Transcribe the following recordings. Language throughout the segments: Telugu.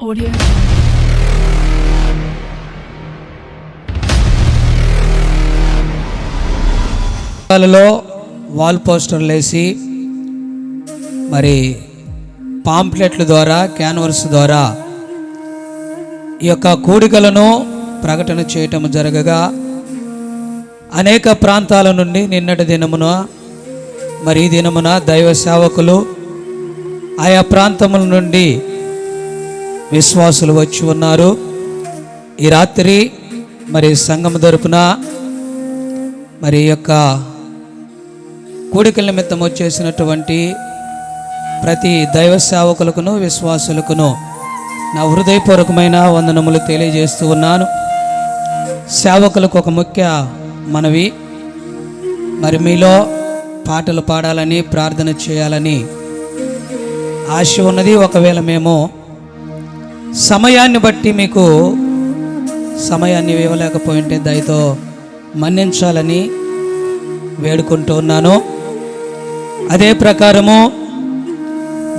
Audio. లలో వాల్ పోస్టర్లు వేసి మరి పాంప్లెట్ల ద్వారా క్యాన్వర్స్ ద్వారా ఈ యొక్క కూడికలను ప్రకటన చేయటం జరగగా అనేక ప్రాంతాల నుండి నిన్నటి దినమున మరి ఈ దినమున దైవ సేవకులు ఆయా ప్రాంతముల నుండి విశ్వాసులు వచ్చి ఉన్నారు. ఈ రాత్రి మరి సంగమ తరపున మరి యొక్క కూడికల నిమిత్తం వచ్చేసినటువంటి ప్రతి దైవ సేవకులకును విశ్వాసులకును నా హృదయపూర్వకమైన వందనములు తెలియజేస్తూ ఉన్నాను. సేవకులకు ఒక ముఖ్య మనవి మరి మీలో పాటలు పాడాలని ప్రార్థన చేయాలని ఆశ ఉన్నది. ఒకవేళ మేము సమయాన్ని బట్టి మీకు సమయాన్ని ఇవ్వలేకపోయింటే దయతో మన్నించాలని వేడుకుంటూ ఉన్నాను. అదే ప్రకారము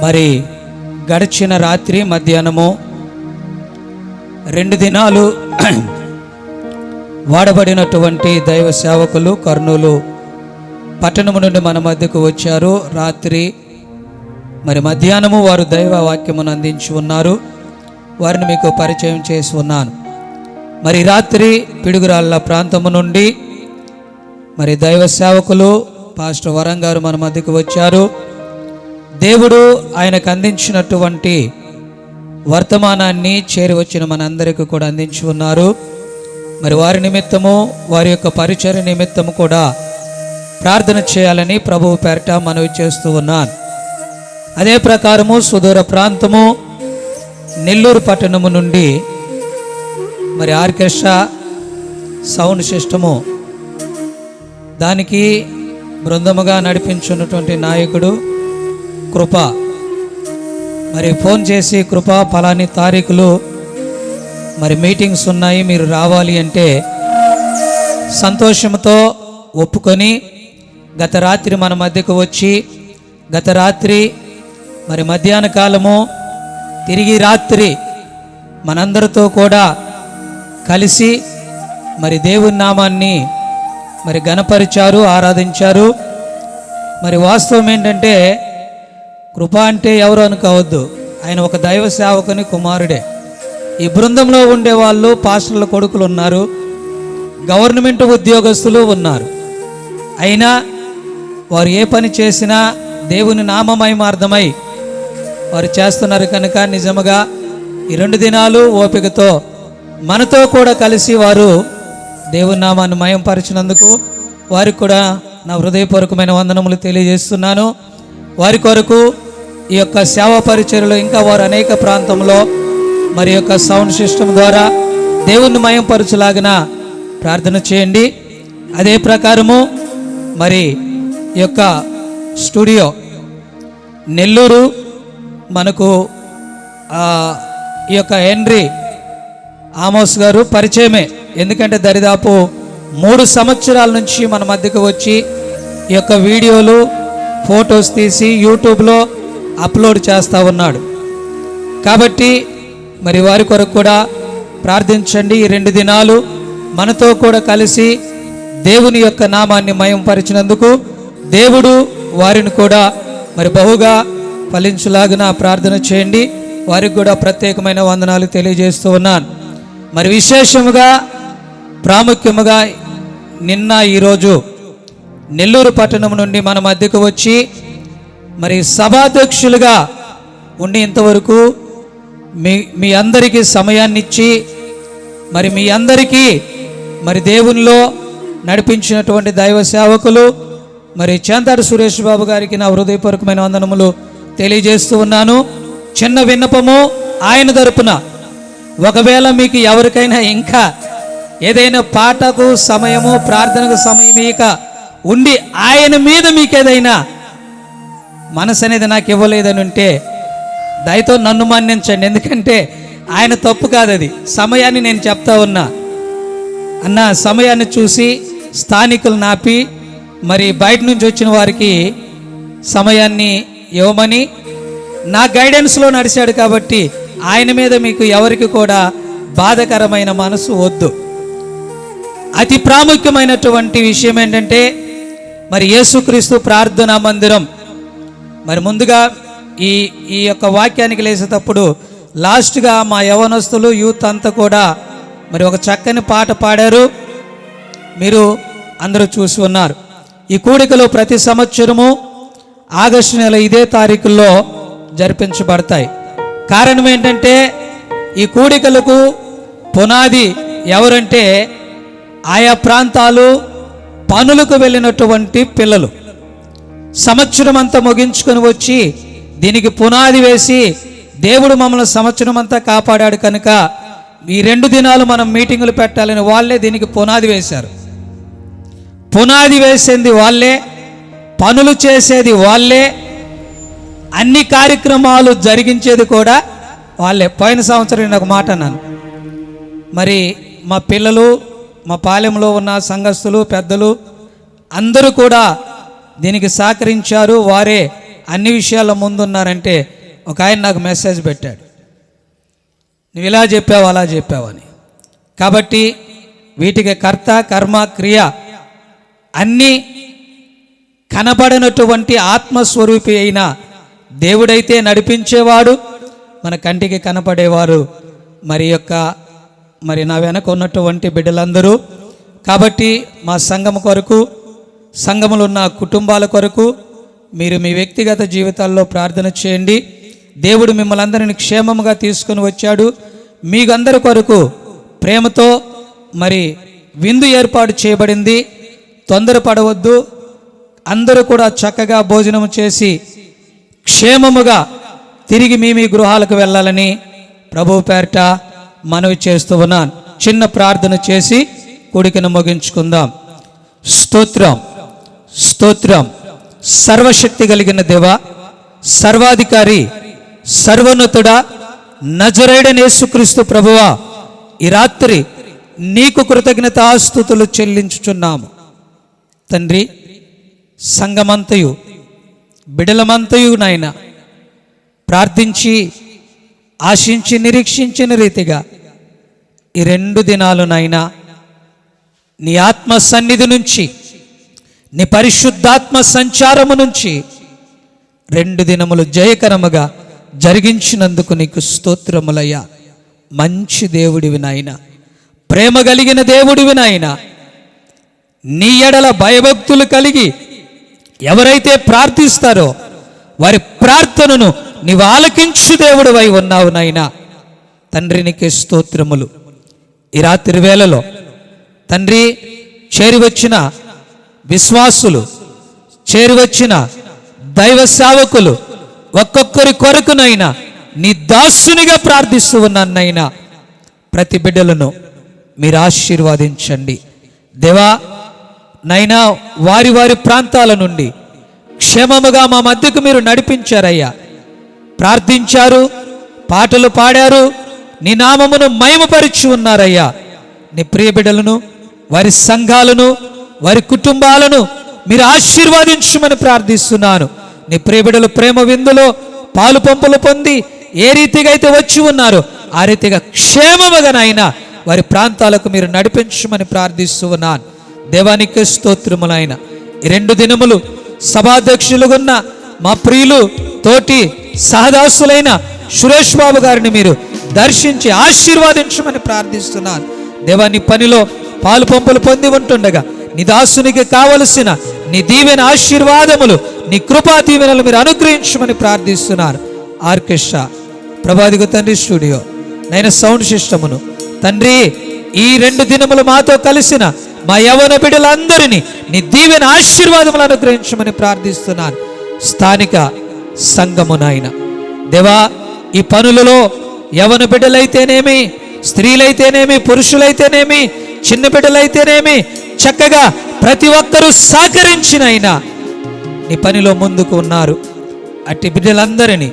మరి గడిచిన రాత్రి మధ్యాహ్నము రెండు దినాలు వాడబడినటువంటి దైవ సేవకులు కర్నూలు పట్టణము నుండి మన మధ్యకు వచ్చారు. రాత్రి మరి మధ్యాహ్నము వారు దైవ వాక్యమును అందించి ఉన్నారు. వారిని మీకు పరిచయం చేసి ఉన్నాను. మరి రాత్రి పిడుగురాళ్ళ ప్రాంతము నుండి మరి దైవ సేవకులు పాస్టర్ వరం గారు మన మధ్యకు వచ్చారు. దేవుడు ఆయనకు అందించినటువంటి వర్తమానాన్ని చేరివచ్చిన మనందరికీ కూడా అందించి ఉన్నారు. మరి వారి నిమిత్తము వారి యొక్క పరిచయ నిమిత్తము కూడా ప్రార్థన చేయాలని ప్రభువు పేరట మనవి చేస్తూ ఉన్నాను. అదే ప్రకారము సుదూర ప్రాంతము నెల్లూరు పట్టణము నుండి మరి ఆర్కెస్ట్రా సౌండ్ సిస్టము దానికి బృందముగా నడిపించున్నటువంటి నాయకుడు కృప. మరి ఫోన్ చేసి కృప ఫలాని తారీఖులు మరి మీటింగ్స్ ఉన్నాయి మీరు రావాలి అంటే సంతోషంతో ఒప్పుకొని గత రాత్రి మన మధ్యకు వచ్చి గత రాత్రి మరి మధ్యాహ్న కాలము తిరిగి రాత్రి మనందరితో కూడా కలిసి మరి దేవుని నామాన్ని మరి గణపరిచారు ఆరాధించారు. మరి వాస్తవం ఏంటంటే కృప అంటే ఎవరు అనుకోవద్దు. ఆయన ఒక దైవ సేవకుని కుమారుడే. ఈ బృందంలో ఉండే వాళ్ళు పాస్టర్ల కొడుకులు ఉన్నారు గవర్నమెంట్ ఉద్యోగస్తులు ఉన్నారు. అయినా వారు ఏ పని చేసినా దేవుని నామమయమార్థమై వారు చేస్తున్నారు కనుక నిజముగా ఈ రెండు దినాలు ఓపికతో మనతో కూడా కలిసి వారు దేవుని నామాన్ని మయంపరిచినందుకు వారికి కూడా నా హృదయపూర్వకమైన వందనములు తెలియజేస్తున్నాను. వారి కొరకు ఈ యొక్క సేవా పరిచయలో ఇంకా వారు అనేక ప్రాంతంలో మరి యొక్క సౌండ్ సిస్టమ్ ద్వారా దేవుణ్ణి మయంపరచులాగిన ప్రార్థన చేయండి. అదే ప్రకారము మరి ఈ యొక్క స్టూడియో నెల్లూరు మనకు ఈ యొక్క హెన్రీ ఆమోస్ గారు పరిచయమే. ఎందుకంటే దరిదాపు మూడు సంవత్సరాల నుంచి మన మధ్యకు వచ్చి ఈ యొక్క వీడియోలు ఫొటోస్ తీసి యూట్యూబ్లో అప్లోడ్ చేస్తూ ఉన్నాడు. కాబట్టి మరి వారి కొరకు కూడా ప్రార్థించండి. ఈ రెండు దినాలు మనతో కూడా కలిసి దేవుని యొక్క నామాన్ని మయంపరిచినందుకు దేవుడు వారిని కూడా మరి బహుగా ఫలించులాగున ప్రార్థన చేయండి. వారికి కూడా ప్రత్యేకమైన వందనాలు తెలియజేస్తూ ఉన్నాను. మరి విశేషముగా ప్రాముఖ్యముగా నిన్న ఈరోజు నెల్లూరు పట్టణం నుండి మన మధ్యకు వచ్చి మరి సభాధ్యక్షులుగా ఉండి ఇంతవరకు మీ మీ అందరికీ సమయాన్ని ఇచ్చి మరి మీ అందరికీ మరి దేవునిలో నడిపించినటువంటి దైవ సేవకులు మరి చేంతాడు సురేష్ బాబు గారికి నా హృదయపూర్వకమైన వందనములు తెలియజేస్తూ ఉన్నాను. చిన్న విన్నపము ఆయన తరపున. ఒకవేళ మీకు ఎవరికైనా ఇంకా ఏదైనా పాటకు సమయము ప్రార్థనకు సమయం ఇక ఉండి ఆయన మీద మీకు ఏదైనా మనసు అనేది నాకు ఇవ్వలేదని ఉంటే దయతో నన్ను మన్నించండి. ఎందుకంటే ఆయన తప్పు కాదు అది. సమయాన్ని నేను చెప్తా ఉన్నా. అన్న సమయాన్ని చూసి స్థానికులు నాపి మరి బయట నుంచి వచ్చిన వారికి సమయాన్ని ఇవ్వమని నా గైడెన్స్లో నడిచాడు కాబట్టి ఆయన మీద మీకు ఎవరికి కూడా బాధకరమైన మనసు వద్దు. అతి ప్రాముఖ్యమైనటువంటి విషయం ఏంటంటే మరి యేసుక్రీస్తు ప్రార్థనా మందిరం. మరి ముందుగా ఈ ఈ యొక్క వాక్యానికి లేసేటప్పుడు లాస్ట్గా మా యవనస్తులు యూత్ అంతా కూడా మరి ఒక చక్కని పాట పాడారు. మీరు అందరూ చూసి ఉన్నారు. ఈ కూడికలో ప్రతి సంవత్సరము ఆగస్టు నెల ఇదే తారీఖుల్లో జరిపించబడతాయి. కారణం ఏంటంటే ఈ కూడికలకు పునాది ఎవరంటే ఆయా ప్రాంతాలు పనులకు వెళ్ళినటువంటి పిల్లలు. సంవత్సరం అంతా ముగించుకొని వచ్చి దీనికి పునాది వేసి దేవుడు మమ్మల్ని సంవత్సరం అంతా కాపాడాడు కనుక ఈ రెండు దినాలు మనం మీటింగులు పెట్టాలని వాళ్ళే దీనికి పునాది వేశారు. పునాది వేసింది వాళ్ళే. పనులు చేసేది వాళ్ళే అన్ని కార్యక్రమాలు జరిగించేది కూడా వాళ్ళే. పోయిన సంవత్సరం నేను ఒక మాట అన్నాను. మరి మా పిల్లలు మా పాలెంలో ఉన్న సంఘస్థులు పెద్దలు అందరూ కూడా దీనికి సహకరించారు. వారే అన్ని విషయాల్లో ముందున్నారంటే ఒక ఆయన నాకు మెసేజ్ పెట్టాడు. నువ్వు ఇలా చెప్పావు అలా చెప్పావని కాబట్టి వీటికి కర్త కర్మ క్రియ అన్నీ కనబడనటువంటి ఆత్మస్వరూపి అయిన దేవుడైతే నడిపించేవాడు మన కంటికి కనపడేవారు. మరి యొక్క మరి నా వెనక ఉన్నటువంటి బిడ్డలందరూ. కాబట్టి మా సంఘం కొరకు సంఘములున్న కుటుంబాల కొరకు మీరు మీ వ్యక్తిగత జీవితాల్లో ప్రార్థన చేయండి. దేవుడు మిమ్మల్ని అందరిని క్షేమముగా తీసుకొని వచ్చాడు. మీకందరి కొరకు ప్రేమతో మరి విందు ఏర్పాటు చేయబడింది. తొందరపడవద్దు. అందరూ కూడా చక్కగా భోజనం చేసి క్షేమముగా తిరిగి మీ మీ గృహాలకు వెళ్ళాలని ప్రభు పేరట మనవి చేస్తూ ఉన్నాను. చిన్న ప్రార్థన చేసి కూడికను ముగించుకుందాం. స్తోత్రం స్తోత్రం. సర్వశక్తి కలిగిన దేవ సర్వాధికారి సర్వోన్నతుడా నజరైడన యేసుక్రీస్తు ప్రభువా ఈ రాత్రి నీకు కృతజ్ఞతాస్థుతులు చెల్లించుచున్నాము. తండ్రి సంగమంతయు బిడలమంతయు నాయన ప్రార్థించి ఆశించి నిరీక్షించిన రీతిగా ఈ రెండు దినాలు నాయనా నీ ఆత్మ సన్నిధి నుంచి నీ పరిశుద్ధాత్మ సంచారము నుంచి రెండు దినములు జయకరముగా జరిగించినందుకు నీకు స్తోత్రములయ్యా. మంచి దేవుడివి నాయన ప్రేమ కలిగిన దేవుడివి నాయన నీ ఎడల భయభక్తులు కలిగి ఎవరైతే ప్రార్థిస్తారో వారి ప్రార్థనను నీవు ఆలకించు దేవుడు అయి ఉన్నావు నాయనా. తండ్రినికి స్తోత్రములు. ఈ రాత్రి వేళలో తండ్రి చేరివచ్చిన విశ్వాసులు చేరివచ్చిన దైవ సేవకులు ఒక్కొక్కరి కొరకునైనా నీ దాసునిగా ప్రార్థిస్తూ ఉన్నానైనా ప్రతి బిడ్డలను మీరు ఆశీర్వాదించండి. దేవా నైనా వారి వారి ప్రాంతాల నుండి క్షేమముగా మా మధ్యకు మీరు నడిపించారయ్యా. ప్రార్థించారు పాటలు పాడారు నీ నామమును మయమపరిచి ఉన్నారయ్యా. నీ ప్రియబిడలను వారి సంఘాలను వారి కుటుంబాలను మీరు ఆశీర్వాదించమని ప్రార్థిస్తున్నాను. నీ ప్రియబిడలు ప్రేమ విందులో పాలు పంపులు పొంది ఏ రీతిగా అయితే వచ్చి ఉన్నారో ఆ రీతిగా క్షేమముగానైనా వారి ప్రాంతాలకు మీరు నడిపించమని ప్రార్థిస్తూ ఉన్నాను దేవానికి స్తోత్రములైన రెండు దినములు సభాధ్యక్షులుగున్న మా ప్రియులు తోటి సహదాసులైన సురేష్ బాబు గారిని మీరు దర్శించి ఆశీర్వాదించమని ప్రార్థిస్తున్నాను. దేవాని పనిలో పాలు పంపులు పొంది ఉంటుండగా నీ దాసునికి కావలసిన నీ దీవెన ఆశీర్వాదములు నీ కృపా దీవెనలు మీరు అనుగ్రహించమని ప్రార్థిస్తున్నారు. ఆర్కెస్ట్రా ప్రభాదిగు తండ్రి స్టూడియో నైన సౌండ్ సిస్టమును. తండ్రి ఈ రెండు దినములు మాతో కలిసిన మా యవన బిడ్డలందరినీ నీ దీవెన ఆశీర్వాదములు అనుగ్రహించమని ప్రార్థిస్తున్నాను. స్థానిక సంఘము నాయన దేవా ఈ పనులలో యవన బిడ్డలైతేనేమి స్త్రీలైతేనేమి పురుషులైతేనేమి చిన్న బిడ్డలైతేనేమి చక్కగా ప్రతి ఒక్కరూ సహకరించినైనా నీ పనిలో ముందుకు ఉన్నారు. అట్టి బిడ్డలందరినీ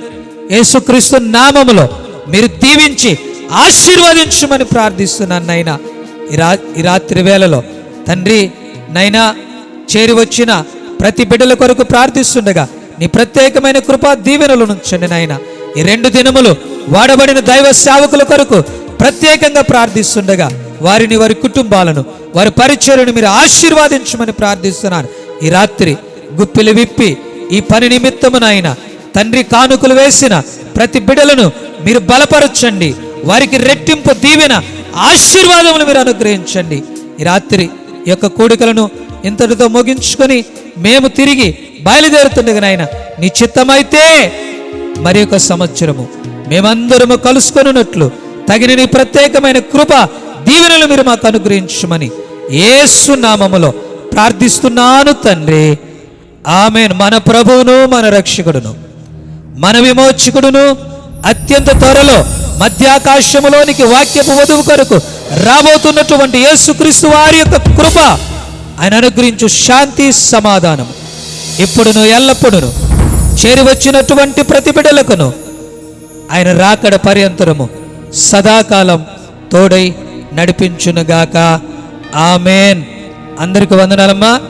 యేసుక్రీస్తు నామములో మీరు దీవించి ఆశీర్వదించమని ప్రార్థిస్తున్నాను నైనా ఈ రాత్రి వేళలో తండ్రి నైనా చేరి వచ్చిన ప్రతి బిడ్డల కొరకు ప్రార్థిస్తుండగా నీ ప్రత్యేకమైన కృపా దీవెనలు నుంచండి నాయన. ఈ రెండు దినములు వాడబడిన దైవ సేవకుల కొరకు ప్రత్యేకంగా ప్రార్థిస్తుండగా వారిని వారి కుటుంబాలను వారి పరిచయలను మీరు ఆశీర్వాదించమని ప్రార్థిస్తున్నాను. ఈ రాత్రి గుప్పిలు విప్పి ఈ పని నిమిత్తమునైనా తండ్రి కానుకలు వేసిన ప్రతి బిడలను మీరు బలపరచండి. వారికి రెట్టింపు దీవెన ఆశీర్వాదములు మీరు అనుగ్రహించండి. ఈ రాత్రి యొక్క కోడికలను ఇంతటితో ముగించుకొని మేము తిరిగి బయలుదేరుతుండగా నాయన నీ చిత్తమైతే మరి ఒక సంవత్సరము. మేమందరము కలుసుకొనున్నట్లు తగిన నీ ప్రత్యేకమైన కృప దీవెనలు మీరు మాకు అనుగ్రహించమని ఏసు నామములో ప్రార్థిస్తున్నాను తండ్రి. ఆమె మన ప్రభువును మన రక్షకుడును మన విమోచకుడును అత్యంత త్వరలో మధ్యాకాశములోనికి వాక్యపు వధువు కొరకు రాబోతున్నటువంటి యేసుక్రీస్తు వారి యొక్క కృప ఆయన అనుగ్రహించు శాంతి సమాధానం ఇప్పుడును ఎల్లప్పుడును చేరి వచ్చినటువంటి ప్రతి ఆయన రాకడ పర్యంతరము సదాకాలం తోడై నడిపించునుగాక. ఆమెన్. అందరికి వందనాలమ్మా.